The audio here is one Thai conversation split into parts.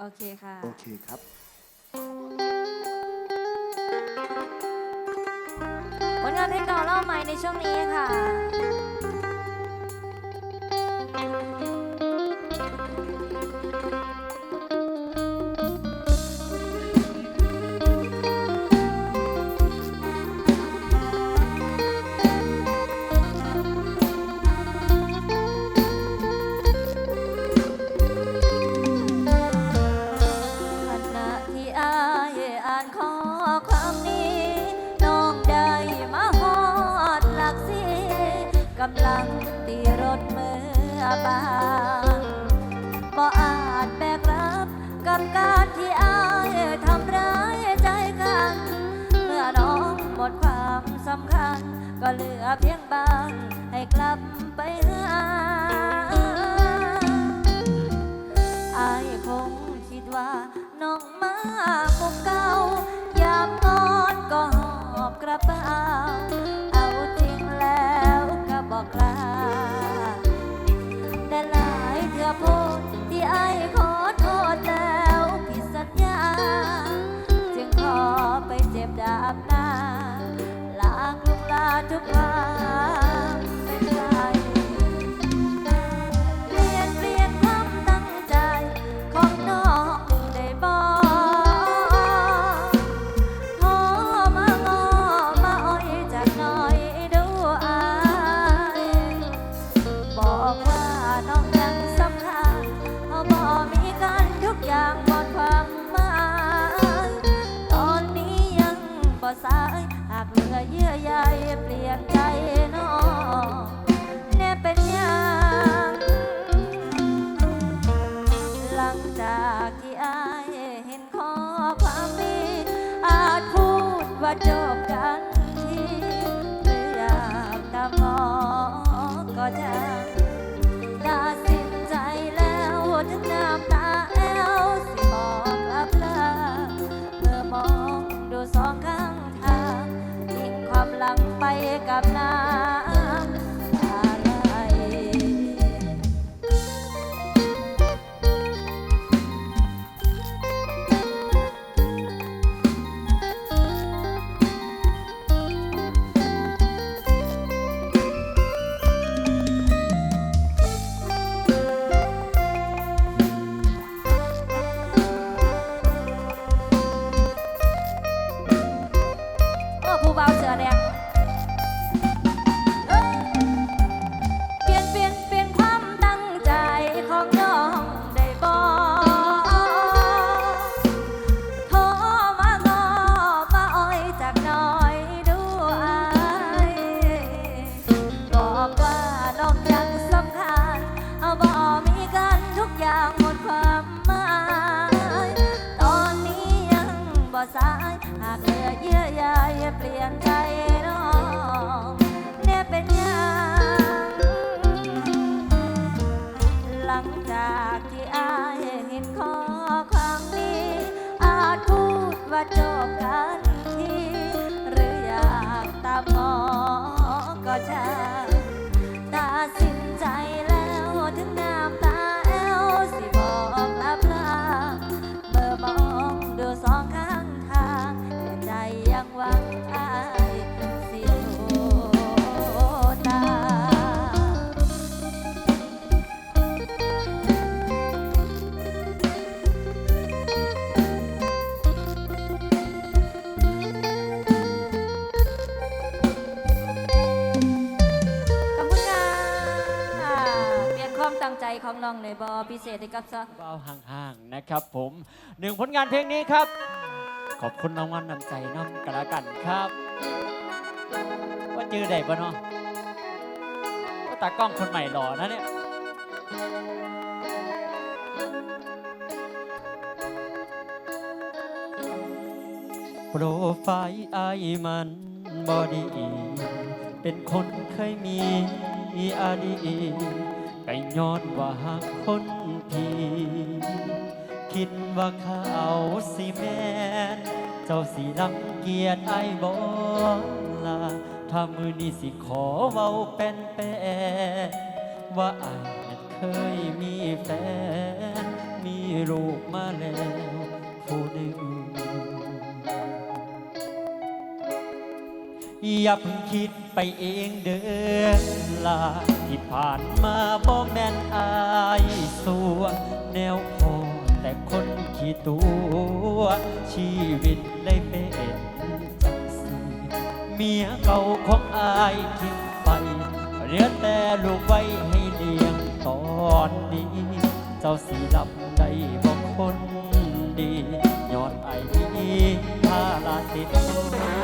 โอเคค่ะ โอเคครับ ผลงานเพลงเก่าเล่าใหม่ในช่วงนี้ค่ะ หมดความสำคัญ ก็เหลือเพียงบางให้กลับไปหาอายคงคิดว่าน้องมาคงเก่ายามนอนก็หอบกระเป๋าเอาจริงแล้วก็บอกลาแต่หลายเถื่อโพดที่ไอ้าย ทุกควา อย่างหมดความหมาย ตอนนี้ยังบ่สาย หากเหลือเยื่อใยเปลี่ยนใจน้องแน่เป็นยังหลังจากที่อายเห็นข้อความนี้อาจพูดว่าจบกันที หรืออยากตามงอก็ช่ องในบอพิเศษให้กับซะเบาห่างๆนะครับ ผมหนึ่งผลงานเพลงนี้ครับ ขอบคุณรางวัลนำใจน้ำกระกันครับ ว่าเจอได้ปะเนาะว่าตากล้องคนใหม่หล่อนะเนี่ยโปรไฟล์ไอมันบอดี เป็นคนเคยมีอดีต ก็ย้อนว่าหักคนทีคิดว่าเขาสิแมนเจ้าสิรังเกียจไอ้บอลาถ้ามือนี้สิขอเว้าเป็นแปว่าไอ้ายนั้นเคยมีแฟน มีลูกมาแล้วผู้หนึ่ง อย่าเพิ่งคิดไปเองเดินลาที่ผ่านมาบ่แม่นอายสัวแนวพอแต่คนขี้ตัว ชีวิตได้เป็นจังสีเมียเก่าของอายทิ้งไปเหลือแต่ลูกไว้ให้เลี้ยงตอนนี้ เจ้าสีรับได้บอกคนดียอดไอ้นี้ถ้าลาติดตัว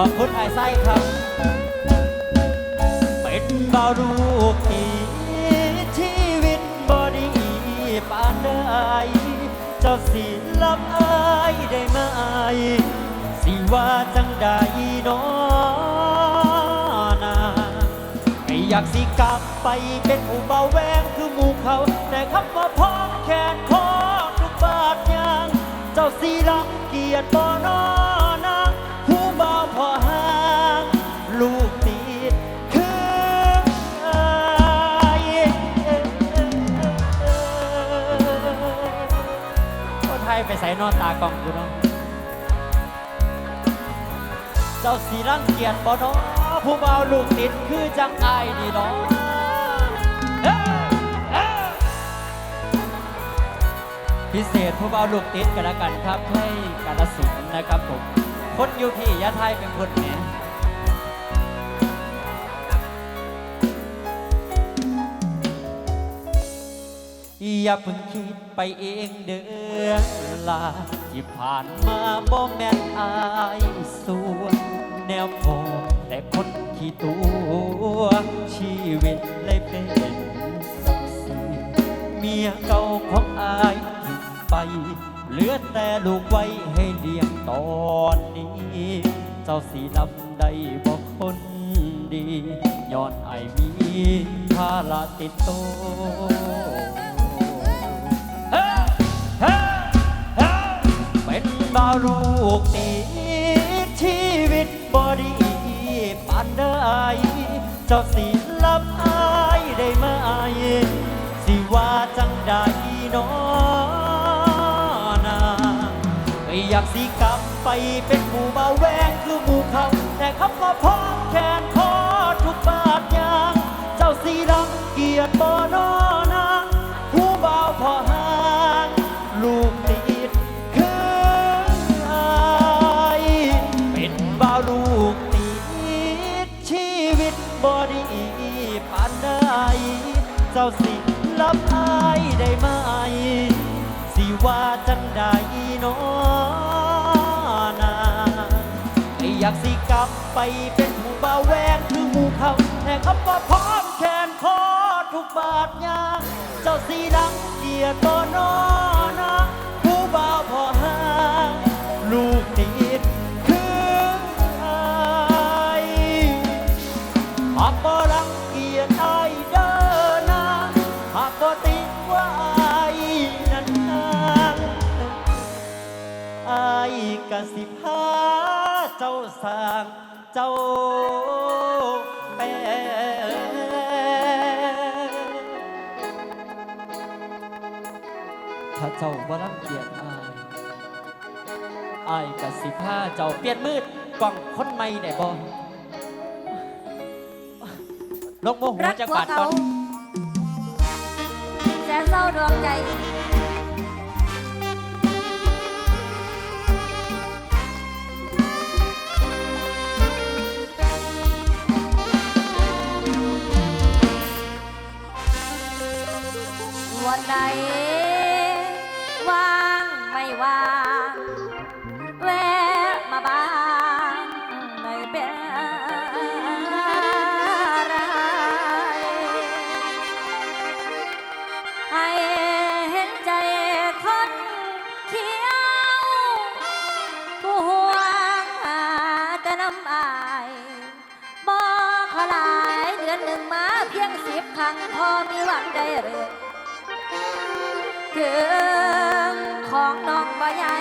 ขอบคุณไอ้ไส้ครับ เป็นบาวลูกที่ชีวิตบอดีปานได้เจ้าสิรับอายได้ไหมสิว่าจังใดน้อนาไม่อยากสิกลับไปเป็นผู้เบาแวงคือหมู่เขา แต่คำว่าพ้องแขนคอทุกบาทยาง เจ้าสิรังเกียจบ่นอ ส่นอตากล่องกูเนาะเจ้าสีรังเกียจบ่เนาะผู้เบาลูกติดคือจังไอ้นี่เนาะเอ้ยเอ้ยพิเศษผู้เบาลูกติดกันละกันครับให้กาลสินนะครับผมคนอยู่พี่ยะไทยเป็นคนแหน อย่าเพิ่งคิดไปเองเด้อลาที่ผ่านมาบ่แม่นอายส่วนแนวพอแต่คนขี้ตัวชีวิตเลยเป็นสักสีเมียเก่าของอายทิ้งไป เหลือแต่ลูกไว้ให้เลี้ยงตอนนี้ เจ้าสีลำได้บอกคนดีย้อนไอายมีภาระติดโตว ลูกติดชีวิตบอดีปานได้เจ้าสิรับอายได้ไหมสิว่าจังใดน้อนาก็อยากสิกลับไปเป็นผู้บ่าวแวงคือหมู่เขาแต่คำว่าพ้องแขนคอทุกบาทยางเจ้าสีรังเกียจบ่นอนาผู้บ่าวพอห่างลูก บ่ดีปานใดเจ้าสิรับอายได้ไหม สิว่าจังใดน้อนาไม่อยากสิกลับไปเป็นผู้บ่าวแวงคือหมู่เขาแต่คำว่าพร้อมแขนคอทุกบาทยาง เจ้าสีดังเกียรติบ่นอ กสิพาเจ้าสร้างเจ้าแปรถ้าเจ้าบ่รังเกียจอายอายกสิพาเจ้าเปลี่ยนมืดกล่องคนใหม่ได้บ่ลงโมโหรักจากพวบากทก่เขาอนแสนเศร้าดวงใจ วันไหนว่างไม่ว่างแวะมาบ้านไม่เป็นไรให้เห็นใจคนเขียวผู้ห่วงหาแต่น้ำอายบ่ขอหลายเดือนหนึ่งมาเพียงสิบครั้งพอมีหวังได้เรื่อ ถึงของน้องบ่ใหญ่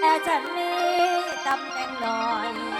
แต่ฉันมีตำแหน่งหน่อย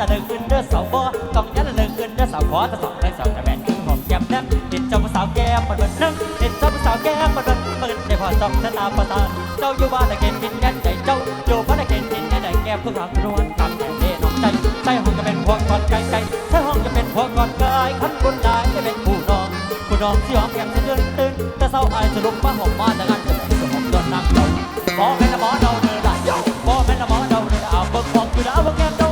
ละเลิกขึ้นเด้อสาวบ่ต้องยันละเลิกขึ้นเด้อสาวขอแต่สองได้สาวจะแม่นคือหอมแก้มนั้นเห็นเจ้าสาวแก้มมันเบิ่นนึงเห็นเจ้าสาวแก้มมันเบิ่นเบิ่นได้พอต้องชะตาประทานเจ้าอยู่บ้านละเกณฑ์กินแก่นใจเจ้าอยู่บ้านละเกณฑ์กินแก่นใจแก้มเพื่อความนวลตามแต่เด้น้องใจใจห้องจะเป็นพวกก่อนไก่ไก่ใช่ห้องจะเป็นพวกก่อนกายขันบนได้จะเป็นผู้น้องผู้น้องที่หอมแก้มจะเดินตื่นแต่เศร้าอายจะลุกมาหอมมาแต่กันจะเป็นสมองโดนนางเจ้าบอกแม่ละหมอเดาเดินละบอกแม่ละหมอเดาเดินเอาเบิกบอกอยู่แล้วว่าแก้ม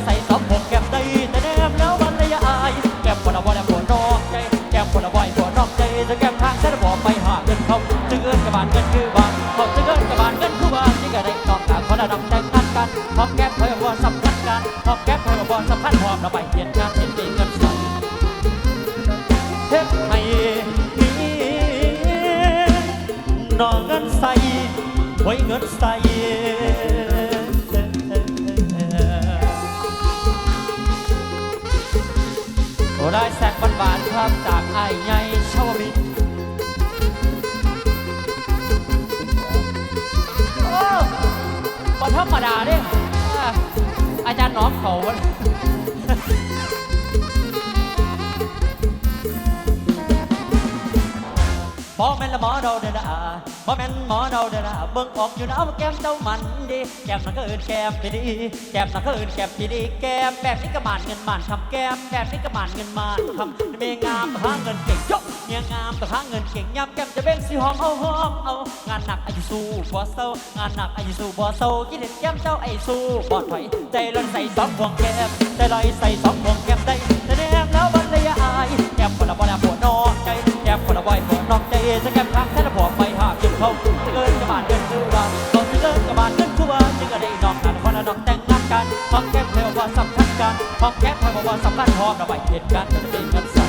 จะใส่สองพวงแก้มได้แต่แนมแล้วมันระยะอายแก้มปวดเอาบอลปวดนอกใจแก้มปวดเอาบอลปวดนอกใจจะแก้มทางฉันบอกไปหาเงินเขาจะเงินกับบานเงินคือบานเขาจะเงินกับบานเงินคือบานนี่ก็ได้ต้องกางคนละดำแต่งงานกันหอมแก้มเธอบอลสำคัญกันหอมแก้มเธอบอลสำคัญหอมเราไปเห็นกันเห็น บาทครับจากไอ้ายใหญ่ชาวบิดโอ้บ่ธรรมดาเด้อ่ยอาจารย์น้องเขาวะ บ่แม่นละหมอเดาเดาดาบ่แม่นหมอเดาเดาดาเบิ่งออกอยู่นะว่าแก้มเจ้ามันดีแก้มนั่นก็เอิ้นแก้มดีดีแก้มนั่นก็เอิ้นแก้มดีดีแก้มแบบนี้ก็บานเงินบานคำแก้มแบบนี้ก็บานเงินบานคำเมียงามหาเงินเก่งยกเมียงามแต่หาเงินเก่งยามแก้มจะเบ่งสิหอมเอาหอมเอางานหนักอายุสู้บ่เศร้างานหนักอายุสู้บ่เศร้ากินเด็ดแก้มเจ้าไอ้สู้บ่ถอยใจร้อนใส่สองพวงแก้มใจลอยใส่สองพวงแก้มได้แต่แนมแล้วบันระยอายแก้มคนละบ่ละปวดนอกใจแก้มคนละบ่อยปวดนอก ใจจะแกมทางแท้ละพอไปหากินเขาจะเกินกระบาดเกินคือว่าตอนที่เกินกระบาดเกินคือว่าจึงกระได้นอกกันคนละนอกแต่งงานกันหอมแก้มเทวว่าสำคัญกันหอมแก้มเทวว่าสำคัญหอมระบายเหตุการณ์จะเป็นเงิน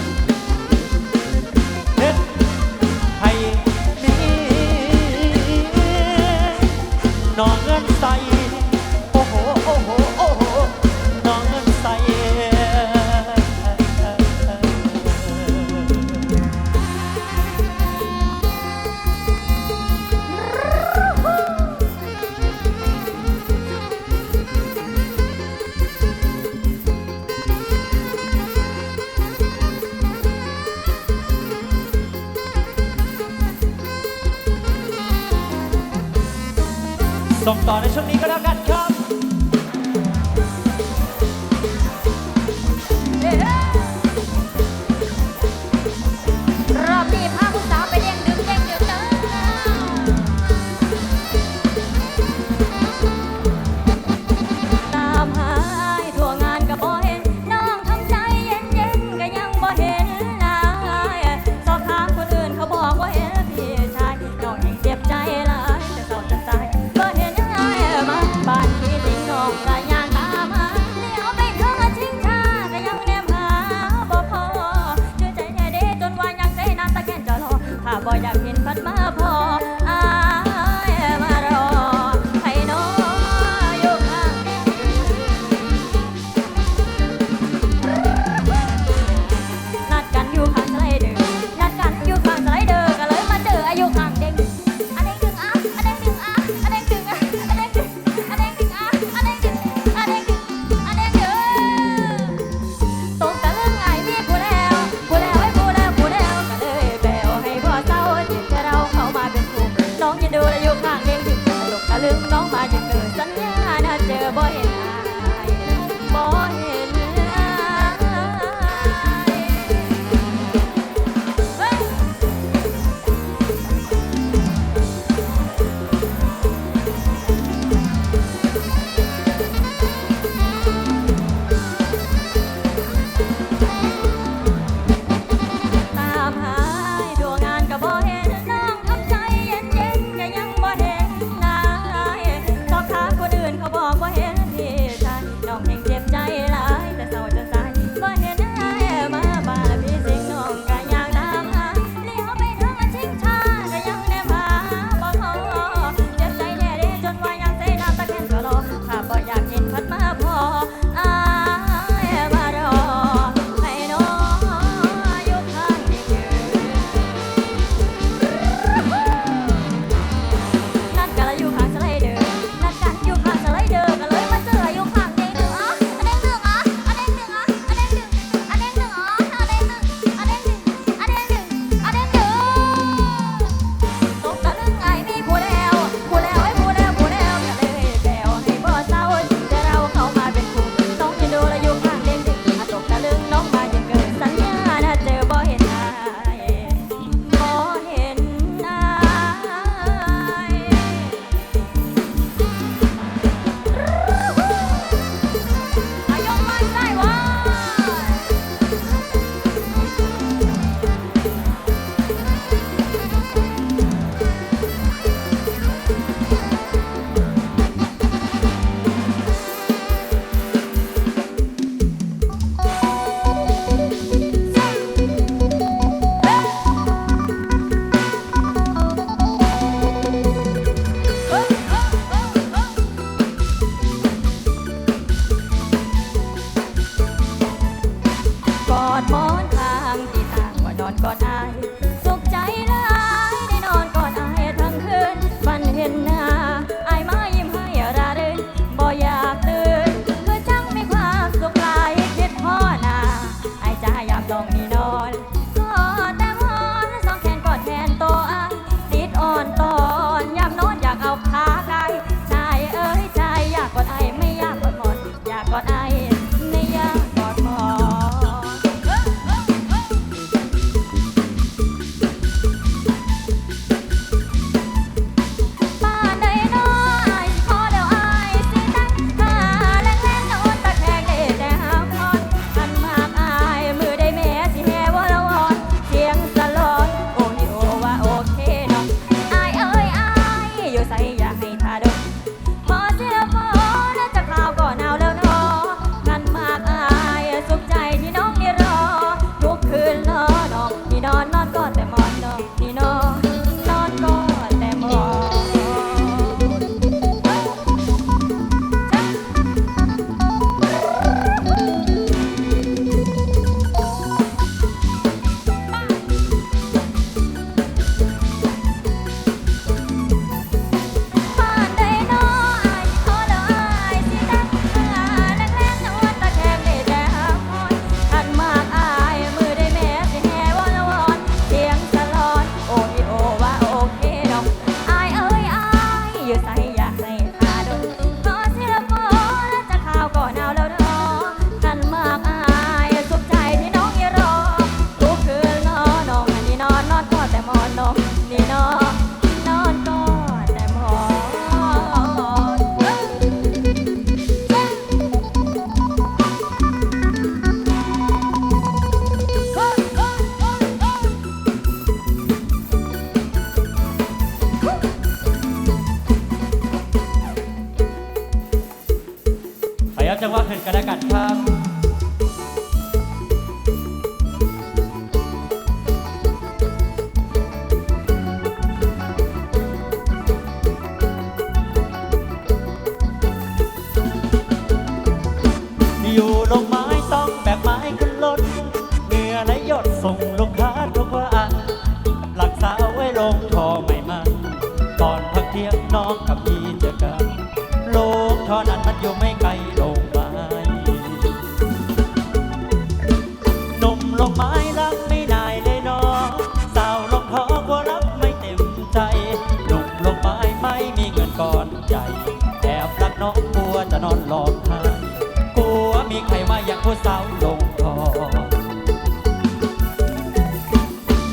สาวลงคอ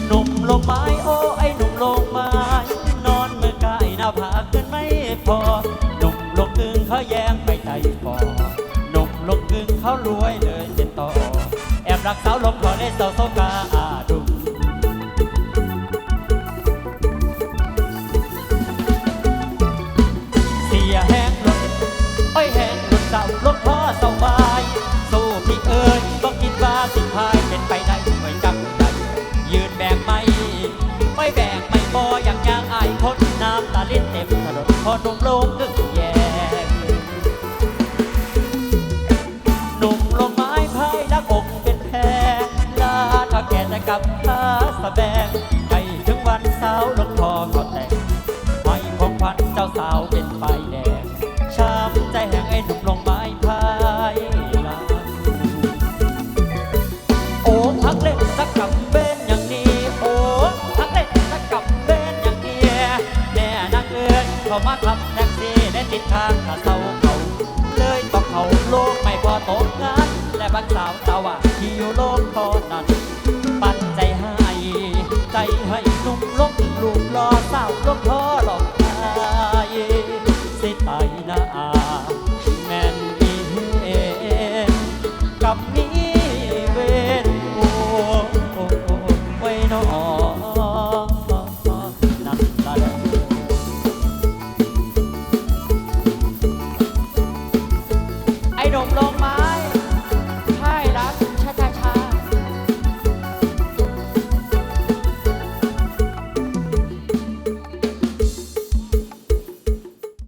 หนุ่มลงไม้โอ้ไอ้หนุ่มลงไม้ นอนเมื่อกายหน้าผากขึ้นไม่พอ หนุ่มลงกึ่งเขาแย้งไม่ได้พอหนุ่มลงกึ่งเขารวยเลยเจ็ดต่อ แอบรักสาวลงคอเล่นสาวโซกา หนุ่มลงกึ่งแย่หนุ่มลงไม้ไผ่ละกอกเป็นแพรลาถ้าแก่จะกลับพาสแบง มาขับแท็กซี่ได้ติดทางขาเศร้าเขาเลยต้องเขาโลกไม่พอตกงานและบากสาวสาวาที่อยู่โลกตอนนั้นปันใจให้ ใจให้นุ่มลงรูปรอสาวลงทอ